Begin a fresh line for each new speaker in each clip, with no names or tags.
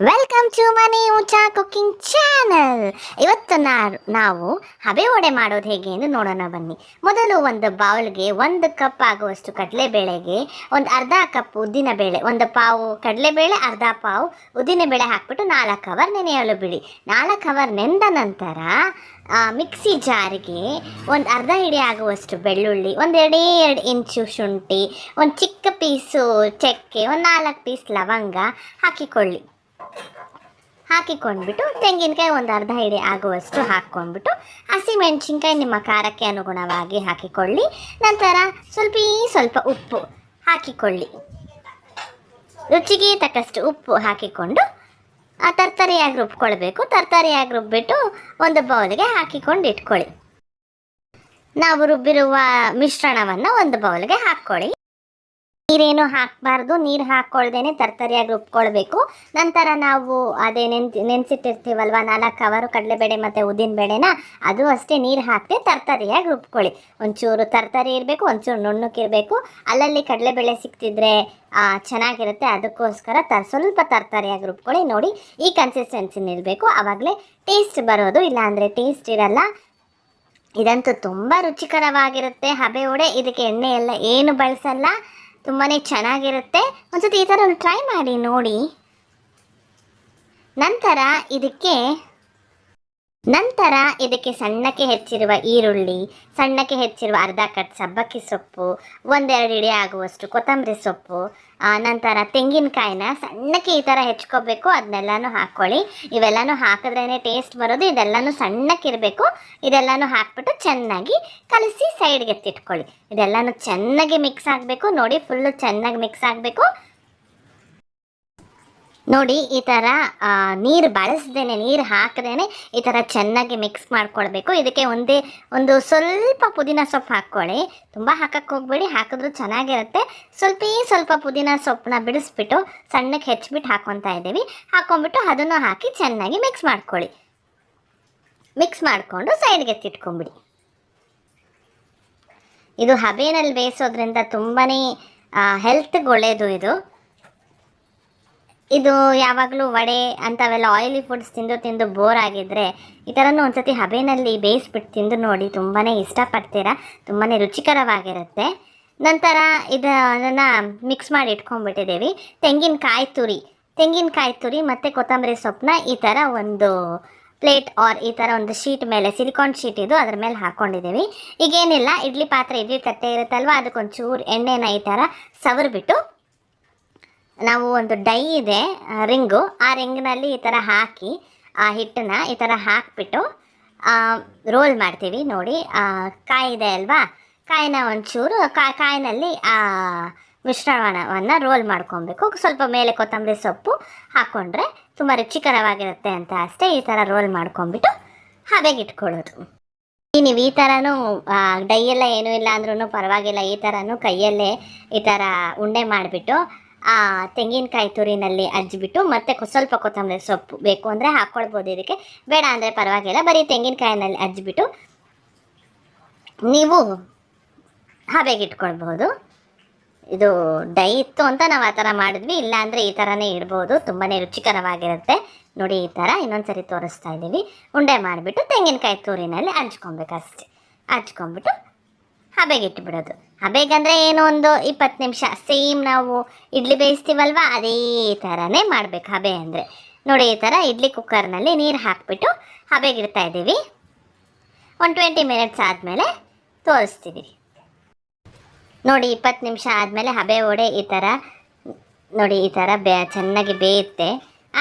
Welcome to ಮನಿ ಊಚಾ cooking channel ಇವತ್ತು ನಾ ನಾವು ಹಬೆ ಒಡೆ ಮಾಡೋದು ಹೇಗೆ ಎಂದು ನೋಡೋಣ ಬನ್ನಿ. ಮೊದಲು ಒಂದು ಬೌಲ್ಗೆ ಒಂದು ಕಪ್ ಆಗುವಷ್ಟು ಕಡಲೆಬೇಳೆಗೆ, ಒಂದು ಅರ್ಧ ಕಪ್ ಉದ್ದಿನಬೇಳೆ ಒಂದು ಪಾವು ಕಡಲೆಬೇಳೆ, ಅರ್ಧ ಪಾವು ಉದ್ದಿನಬೇಳೆ ಹಾಕ್ಬಿಟ್ಟು ನಾಲ್ಕು ಅವರ್ ನೆನೆಯಲು ಬಿಡಿ. ನಾಲ್ಕು ಅವರ್ ನೆಂದ ನಂತರ ಮಿಕ್ಸಿ ಜಾರಿಗೆ ಒಂದು ಅರ್ಧ ಹಿಡಿ ಆಗುವಷ್ಟು ಬೆಳ್ಳುಳ್ಳಿ, ಒಂದು ಎರಡು ಎರಡು ಇಂಚು ಶುಂಠಿ, ಒಂದು ಚಿಕ್ಕ ಪೀಸು ಚಕ್ಕೆ, ಒಂದು ನಾಲ್ಕು ಪೀಸ್ ಲವಂಗ ಹಾಕಿಕೊಳ್ಳಿ. ಹಾಕಿಕೊಂಡ್ಬಿಟ್ಟು ತೆಂಗಿನಕಾಯಿ ಒಂದು ಅರ್ಧ ಹಿಡಿ ಆಗುವಷ್ಟು ಹಾಕ್ಕೊಂಡ್ಬಿಟ್ಟು ಹಸಿಮೆಣಸಿನ್ಕಾಯಿ ನಿಮ್ಮ ಖಾರಕ್ಕೆ ಅನುಗುಣವಾಗಿ ಹಾಕಿಕೊಳ್ಳಿ. ನಂತರ ಸ್ವಲ್ಪ ಸ್ವಲ್ಪ ಉಪ್ಪು ಹಾಕಿಕೊಳ್ಳಿ. ರುಚಿಗೆ ತಕ್ಕಷ್ಟು ಉಪ್ಪು ಹಾಕಿಕೊಂಡು ಆ ತರ್ತರಿಯಾಗಿ ರುಬ್ಕೊಳ್ಬೇಕು. ತರ್ತರಿಯಾಗಿ ರುಬ್ಬಿಟ್ಟು ಒಂದು ಬೌಲ್ಗೆ ಹಾಕಿಕೊಂಡು ಇಟ್ಕೊಳ್ಳಿ. ನಾವು ರುಬ್ಬಿರುವ ಮಿಶ್ರಣವನ್ನು ಒಂದು ಬೌಲ್ಗೆ ಹಾಕ್ಕೊಳ್ಳಿ. ನೀರೇನು ಹಾಕಬಾರ್ದು, ನೀರು ಹಾಕ್ಕೊಳ್ದೇನೆ ತರ್ತರಿಯಾಗಿ ರುಬ್ಕೊಳ್ಬೇಕು. ನಂತರ ನಾವು ಅದೇ ನೆನ್ಸಿ, ನೆನೆಸಿಟ್ಟಿರ್ತೀವಲ್ವ, ನಾಲ್ಕು ಕವರು ಕಡಲೆಬೇಳೆ ಮತ್ತು ಉದ್ದಿನ ಬೇಳೆನ, ಅದು ಅಷ್ಟೇ ನೀರು ಹಾಕದೆ ತರ್ತರಿಯಾಗಿ ರುಬ್ಕೊಳ್ಳಿ. ಒಂಚೂರು ತರ್ತರಿ ಇರಬೇಕು, ಒಂಚೂರು ನುಣ್ಣಕ್ಕಿರಬೇಕು ಅಲ್ಲಲ್ಲಿ ಕಡಲೆಬೇಳೆ ಸಿಕ್ತಿದ್ರೆ ಚೆನ್ನಾಗಿರುತ್ತೆ. ಅದಕ್ಕೋಸ್ಕರ ತ, ಸ್ವಲ್ಪ ತರ್ತರಿಯಾಗಿ ರುಬ್ಕೊಳ್ಳಿ, ನೋಡಿ. ಈ ಕನ್ಸಿಸ್ಟೆನ್ಸಿ ನಿಲ್ಲಬೇಕು ಆವಾಗಲೇ ಟೇಸ್ಟ್ ಬರೋದು. ಇಲ್ಲಾಂದರೆ ಟೇಸ್ಟ್ ಇರಲ್ಲ. ಇದಂತೂ ತುಂಬ ರುಚಿಕರವಾಗಿರುತ್ತೆ. ಹಬೆ ಉಡೆ ಇದಕ್ಕೆ ಎಣ್ಣೆ ಎಲ್ಲ ಏನು ಬಳಸಲ್ಲ. ತುಂಬಾ ಚೆನ್ನಾಗಿರುತ್ತೆ. ಒಂದ್ಸತಿ ಈ ಥರ ಒಂದು ಟ್ರೈ ಮಾಡಿ ನೋಡಿ. ನಂತರ ಇದಕ್ಕೆ ನಂತರ ಇದಕ್ಕೆ ಸಣ್ಣಕ್ಕೆ ಹೆಚ್ಚಿರುವ ಈರುಳ್ಳಿ, ಸಣ್ಣಕ್ಕೆ ಹೆಚ್ಚಿರುವ ಅರ್ಧ ಕಟ್ ಸಬ್ಬಕ್ಕಿ ಸೊಪ್ಪು, ಒಂದೆರಡು ಇಡಿ ಆಗುವಷ್ಟು ಕೊತ್ತಂಬರಿ ಸೊಪ್ಪು ನಂತರ ತೆಂಗಿನಕಾಯಿನ ಸಣ್ಣಕ್ಕೆ ಈ ಥರ ಹೆಚ್ಕೋಬೇಕು, ಅದನ್ನೆಲ್ಲನೂ ಹಾಕ್ಕೊಳ್ಳಿ. ಇವೆಲ್ಲನೂ ಹಾಕಿದ್ರೇ ಟೇಸ್ಟ್ ಬರೋದು, ಇದೆಲ್ಲನೂ ಸಣ್ಣಕ್ಕಿರಬೇಕು, ಇದೆಲ್ಲನೂ ಹಾಕ್ಬಿಟ್ಟು ಚೆನ್ನಾಗಿ ಕಲಸಿ ಸೈಡ್ಗೆ ಎತ್ತಿಟ್ಕೊಳ್ಳಿ. ಇದೆಲ್ಲನೂ ಚೆನ್ನಾಗಿ ಮಿಕ್ಸ್ ಆಗಬೇಕು, ನೋಡಿ ಫುಲ್ಲು ಚೆನ್ನಾಗಿ ಮಿಕ್ಸ್ ಆಗಬೇಕು. ನೋಡಿ, ಈ ಥರ ನೀರು ಬಳಸ್ದೇನೆ, ನೀರು ಹಾಕದೇನೆ ಈ ಥರ ಚೆನ್ನಾಗಿ ಮಿಕ್ಸ್ ಮಾಡ್ಕೊಳ್ಬೇಕು. ಇದಕ್ಕೆ ಒಂದೇ, ಒಂದು ಸ್ವಲ್ಪ ಪುದೀನ ಸೊಪ್ಪು ಹಾಕ್ಕೊಳ್ಳಿ. ತುಂಬ ಹಾಕಕ್ಕೆ ಹೋಗ್ಬೇಡಿ, ಹಾಕಿದ್ರೂ ಚೆನ್ನಾಗಿರುತ್ತೆ. ಸ್ವಲ್ಪ ಸ್ವಲ್ಪ ಪುದೀನ ಸೊಪ್ಪನ್ನ ಬಿಡಿಸ್ಬಿಟ್ಟು ಸಣ್ಣಕ್ಕೆ ಹೆಚ್ಚಿಬಿಟ್ಟು ಹಾಕ್ಕೊತಾ ಇದ್ದೀವಿ. ಹಾಕ್ಕೊಂಬಿಟ್ಟು ಅದನ್ನು ಹಾಕಿ ಚೆನ್ನಾಗಿ ಮಿಕ್ಸ್ ಮಾಡ್ಕೊಳ್ಳಿ. ಮಿಕ್ಸ್ ಮಾಡಿಕೊಂಡು ಸೈಡ್ಗೆ ತಿಟ್ಕೊಂಬಿಡಿ ಇದು ಹಬೆನಲ್ಲಿ ಬೇಯಿಸೋದ್ರಿಂದ ತುಂಬಾ ಹೆಲ್ತ್ಗೆ ಒಳ್ಳೆಯದು ಇದು. ಇದು ಯಾವಾಗಲೂ ವಡೆ, ಅಂಥವೆಲ್ಲ ಆಯಿಲಿ ಫುಡ್ಸ್ ತಿಂದು ತಿಂದು ಬೋರ್ ಆಗಿದ್ದರೆ ಈ ಥರನೂ ಒಂದ್ಸತಿ ಹಬೆನಲ್ಲಿ ಬೇಯಿಸ್ಬಿಟ್ಟು ತಿಂದು ನೋಡಿ ತುಂಬಾ ಇಷ್ಟಪಡ್ತೀರಾ? ತುಂಬಾ ರುಚಿಕರವಾಗಿರುತ್ತೆ. ನಂತರ ಇದನ್ನು ಮಿಕ್ಸ್ ಮಾಡಿ ಇಟ್ಕೊಂಡ್ಬಿಟ್ಟಿದ್ದೀವಿ. ತೆಂಗಿನಕಾಯಿ ತುರಿ. ತೆಂಗಿನಕಾಯಿ ತುರಿ ಮತ್ತು ಕೊತ್ತಂಬರಿ ಸೊಪ್ಪನ್ನ ಈ ಥರ ಒಂದು ಪ್ಲೇಟ್ ಆರ್ ಈ ಥರ ಒಂದು ಶೀಟ್ ಮೇಲೆ, ಸಿಲಿಕಾನ್ ಶೀಟ್ ಇದು ಅದ್ರ ಮೇಲೆ ಹಾಕ್ಕೊಂಡಿದ್ದೀವಿ. ಈಗೇನಿಲ್ಲ, ಇಡ್ಲಿ ಪಾತ್ರೆ, ಇಡ್ಲಿ ತಟ್ಟೆ ಇರುತ್ತಲ್ವ, ಅದಕ್ಕೊಂಚೂರು ಎಣ್ಣೆನ ಈ ಥರ ಸವರ್ಬಿಟ್ಟು ನಾವು ಒಂದು ಡೈ ಇದೆ ರಿಂಗು. ಆ ರಿಂಗ್ನಲ್ಲಿ ಈ ಥರ ಹಾಕಿ, ಆ ಹಿಟ್ಟನ್ನು ಈ ಥರ ಹಾಕಿಬಿಟ್ಟು ರೋಲ್ ಮಾಡ್ತೀವಿ ನೋಡಿ. ಕಾಯಿ ಇದೆ ಅಲ್ವಾ? ಕಾಯಿನ ಒಂಚೂರು ಕಾಯಿನಲ್ಲಿ, ಆ, ಮಿಶ್ರಣವನ್ನು ರೋಲ್ ಮಾಡ್ಕೊಬೇಕು. ಸ್ವಲ್ಪ ಮೇಲೆ ಕೊತ್ತಂಬರಿ ಸೊಪ್ಪು ಹಾಕ್ಕೊಂಡ್ರೆ ತುಂಬ ರುಚಿಕರವಾಗಿರುತ್ತೆ ಅಂತ ಅಷ್ಟೇ ಈ ಥರ ರೋಲ್ ಮಾಡ್ಕೊಂಬಿಟ್ಟು ಹಬೆಗೆ ಇಟ್ಕೊಳ್ಳೋದು ನೀವು ಈ ಥರನೂ ಡೈ ಎಲ್ಲ ಏನೂ ಇಲ್ಲ ಅಂದ್ರೂ ಪರವಾಗಿಲ್ಲ. ಈ ಥರನೂ ಕೈಯಲ್ಲೇ ಈ ಥರ ಉಂಡೆ ಮಾಡಿಬಿಟ್ಟು ಆ, ತೆಂಗಿನಕಾಯಿ ತುರಿನಲ್ಲಿ ಅಜ್ಜಿಬಿಟ್ಟು ಮತ್ತೆ ಸ್ವಲ್ಪ ಕೊತ್ತಂಬರಿ ಸೊಪ್ಪು ಬೇಕು ಅಂದರೆ ಹಾಕ್ಕೊಳ್ಬೋದು ಇದಕ್ಕೆ. ಬೇಡ ಅಂದರೆ ಪರವಾಗಿಲ್ಲ. ಬರೀ ತೆಂಗಿನಕಾಯಿನಲ್ಲಿ ಅಜ್ಜಿಬಿಟ್ಟು ನೀವು ಹಬೆಗೆ ಇಟ್ಕೊಳ್ಬೋದು. ಇದು ಡೈ ಇತ್ತು ಅಂತ ನಾವು ಆ ಥರ ಮಾಡಿದ್ವಿ. ಇಲ್ಲ ಅಂದರೆ ಈ ಥರನೇ ಇಡ್ಬೋದು ತುಂಬಾ ರುಚಿಕರವಾಗಿರುತ್ತೆ. ನೋಡಿ ಈ ಥರ ಇನ್ನೊಂದ್ಸರಿ ತೋರಿಸ್ತಾ ಇದ್ದೀವಿ. ಉಂಡೆ ಮಾಡಿಬಿಟ್ಟು ತೆಂಗಿನಕಾಯಿ ತೂರಿನಲ್ಲಿ ಹಂಚ್ಕೊಬೇಕು ಅಷ್ಟೇ ಹಬೆಗೆ ಇಟ್ಬಿಡೋದು. ಹಬೆಗಂದರೆ ಏನೋ? ಒಂದು ಇಪ್ಪತ್ತು ನಿಮಿಷ. ಸೇಮ್ ನಾವು ಇಡ್ಲಿ ಬೇಯಿಸ್ತೀವಲ್ವ? ಅದೇ ಥರನೇ ಮಾಡಬೇಕು ಹಬೆ ಅಂದರೆ. ನೋಡಿ, ಈ ಥರ ಇಡ್ಲಿ ಕುಕ್ಕರ್ನಲ್ಲಿ ನೀರು ಹಾಕಿಬಿಟ್ಟು ಹಬೆಗಿಡ್ತಾ ಇದ್ದೀವಿ. ಒಂದು ಟ್ವೆಂಟಿ ಮಿನಿಟ್ಸ್ ಆದಮೇಲೆ ತೋರಿಸ್ತೀವಿ. ನೋಡಿ, ಇಪ್ಪತ್ತು ನಿಮಿಷ ಆದಮೇಲೆ ಹಬೆ ಒಡೆ ಈ ಥರ, ನೋಡಿ, ಈ ಥರ ಬೇ ಚೆನ್ನಾಗಿ ಬೇಯುತ್ತೆ.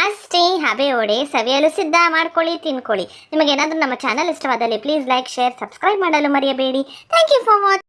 ಅಷ್ಟೇ, ಹಬೆ ಒಡೆ ಸವಿಯಲು ಸಿದ್ಧ ಮಾಡ್ಕೊಳ್ಳಿ, ತಿನ್ಕೊಳ್ಳಿ. ನಿಮಗೇನಾದರೂ ನಮ್ಮ ಚಾನಲ್ ಇಷ್ಟವಾದಲ್ಲಿ ಪ್ಲೀಸ್ ಲೈಕ್ ಶೇರ್ ಸಬ್ಸ್ಕ್ರೈಬ್ ಮಾಡಲು ಮರೆಯಬೇಡಿ. Thank you for watch